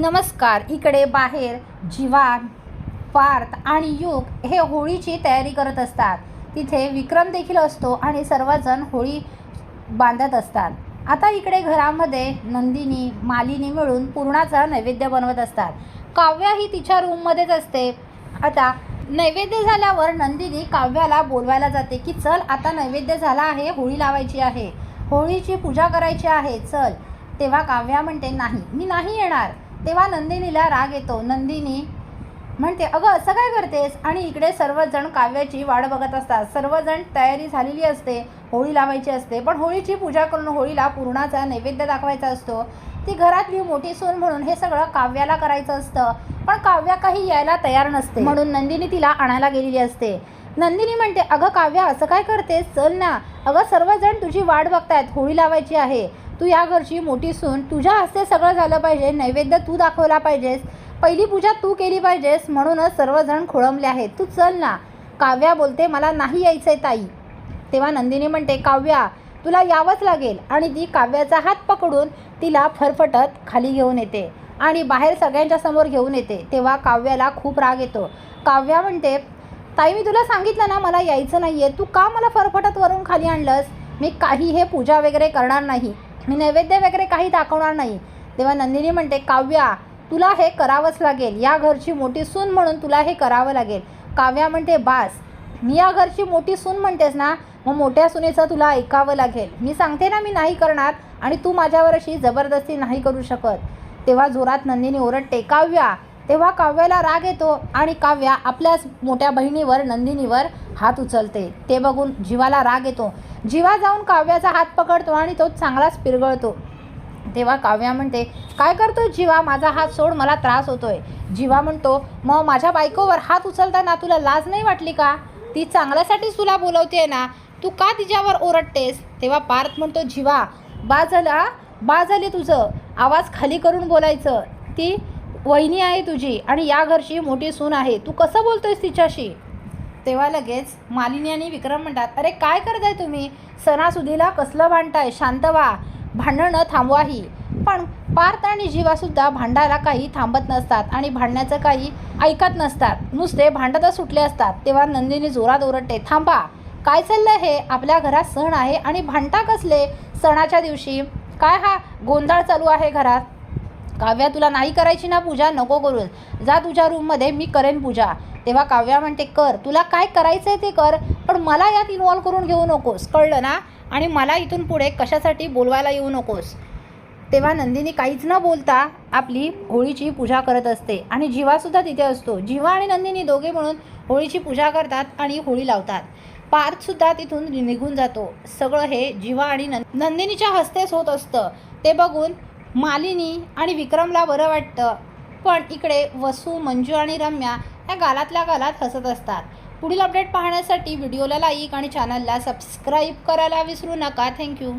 नमस्कार इकडे बाहेर जीवान पार्थ आणि युग हे होळीची तयारी करत असतात. तिथे विक्रम देखील असतो आणि सर्वजण होळी बांधत असतात. आता इकडे घरामध्ये नंदिनी मालिनी मिळून पूर्णाचा नैवेद्य बनवत असतात. काव्या ही तिच्या रूममध्येच असते. आता नैवेद्य झाल्यावर नंदिनी काव्याला बोलवायला जाते की चल आता नैवेद्य झाला आहे होळी लावायची आहे. होळीची पूजा करायची आहे. चल. तेव्हा काव्या म्हणते नाही मी नाही येणार. तेव्हा नंदिनीला राग येतो. नंदिनी म्हणते अगं असं काय करतेस? आणि इकडे सर्वजण काव्याची वाट बघत असतात. सर्वजण तयारी झालेली असते होळी लावायची असते पण होळीची पूजा करून होळीला पूर्णाचा नैवेद्य दाखवायचा असतो. ती घरातली मोठी सून म्हणून हे सगळं काव्याला करायचं असतं पण काव्या काही यायला तयार नसते. म्हणून नंदिनी तिला आणायला गेलेली असते. नंदिनी म्हणते अगं काव्या असं काय करतेस? चल ना अगं सर्वजण तुझी वाट बघतायत होळी लावायची आहे. तू या घरची मोठी सून तुझ्या हस्ते सगळं झालं पाहिजे नैवेद्य तू दाखवला पाहिजेस. पहिली पूजा तू केली पाहिजेस म्हणूनच सर्वजण खोळंबले आहेत. तू चल ना. काव्या बोलते मला नाही यायचंय ताई. तेव्हा नंदिनी म्हणते काव्या तुला यावंच लागेल. आणि ती काव्याचा हात पकडून तिला फरफटत खाली घेऊन येते आणि बाहेर सगळ्यांच्या समोर घेऊन येते. तेव्हा काव्याला खूप राग येतो. काव्या म्हणते ताई मी तुला सांगितलं ना मला यायचं नाही आहे तू का मला फरफटत वरून खाली आणलंस? मी काही हे पूजा वगैरे करणार नाही. मी नैवेद्य वगैरे काही दाखवणार नाही. तेव्हा नंदिनी म्हणते काव्या तुला हे करावंच लागेल. या घरची मोठी सून म्हणून तुला हे करावं लागेल. काव्या म्हणते बास मी या घरची मोठी सून म्हणतेस ना मग मोठ्या सुनेचं तुला ऐकावं लागेल. मी सांगते ना मी नाही करणार आणि तू माझ्यावर अशी जबरदस्ती नाही करू शकत. तेव्हा जोरात नंदिनी ओरडते काव्या तेव्हा काव्याला राग येतो आणि काव्या आपल्याच मोठ्या बहिणीवर नंदिनीवर हात उचलते. ते बघून जीवाला राग येतो. जीवा जाऊन काव्याचा हात पकडतो आणि तो चांगलाच पिरगळतो. तेव्हा काव्या म्हणते काय करतोय जीवा? माझा हात सोड मला त्रास होतोय. जीवा म्हणतो मग माझ्या बायकोवर हात उचलताना तुला लाज नाही वाटली का? ती चांगल्यासाठीच तुला बोलवते ना. तू का तिच्यावर ओरडतेस? तेव्हा पार्थ म्हणतो जीवा बा झालं हा? बा झाले तुझं. आवाज खाली करून बोलायचं. ती वहिनी आहे तुझी आणि या घरची मोठी सून आहे. तू कसं बोलतोयस तिच्याशी? तेव्हा लगेच मालिनी आणि विक्रम म्हणतात अरे काय करताय तुम्ही? सणासुदीला कसलं भांडताय? शांत व्हा. भांडणं थांबवाही. पण पार्थ आणि जीवासुद्धा भांडायला काही थांबत नसतात आणि भांडण्याचं काही ऐकत नसतात. नुसते भांडतच सुटले असतात. तेव्हा नंदिनी जोरात ओरडते थांबा. काय चाललं हे? आपल्या घरात सण आहे आणि भांडता कसले? सणाच्या दिवशी काय हा गोंधळ चालू आहे घरात? काव्या तुला नाही करायची ना पूजा? नको करून. जा तुझ्या रूममध्ये मी करेन पूजा. तेव्हा काव्या म्हणते कर. तुला काय करायचं आहे ते कर पण मला यात इन्वॉल्व करून घेऊ नकोस. कळलं ना? आणि मला इथून पुढे कशासाठी बोलवायला येऊ नकोस? तेव्हा नंदिनी काहीच न बोलता आपली होळीची पूजा करत असते. आणि जीवासुद्धा तिथे असतो. जीवा आणि नंदिनी दोघे म्हणून होळीची पूजा करतात आणि होळी लावतात. पार्थसुद्धा तिथून निघून जातो. सगळं हे जीवा आणि नं नंदिनीच्या हस्तेच होत असतं. ते बघून मालिनी आणि विक्रमला बरं वाटतं. पण इकडे वसू मंजू आणि रम्या या गालातल्या गालात हसत असतात. पुढील अपडेट पाहण्यासाठी व्हिडिओला लाईक आणि चॅनलला सबस्क्राईब करायला विसरू नका. थँक्यू.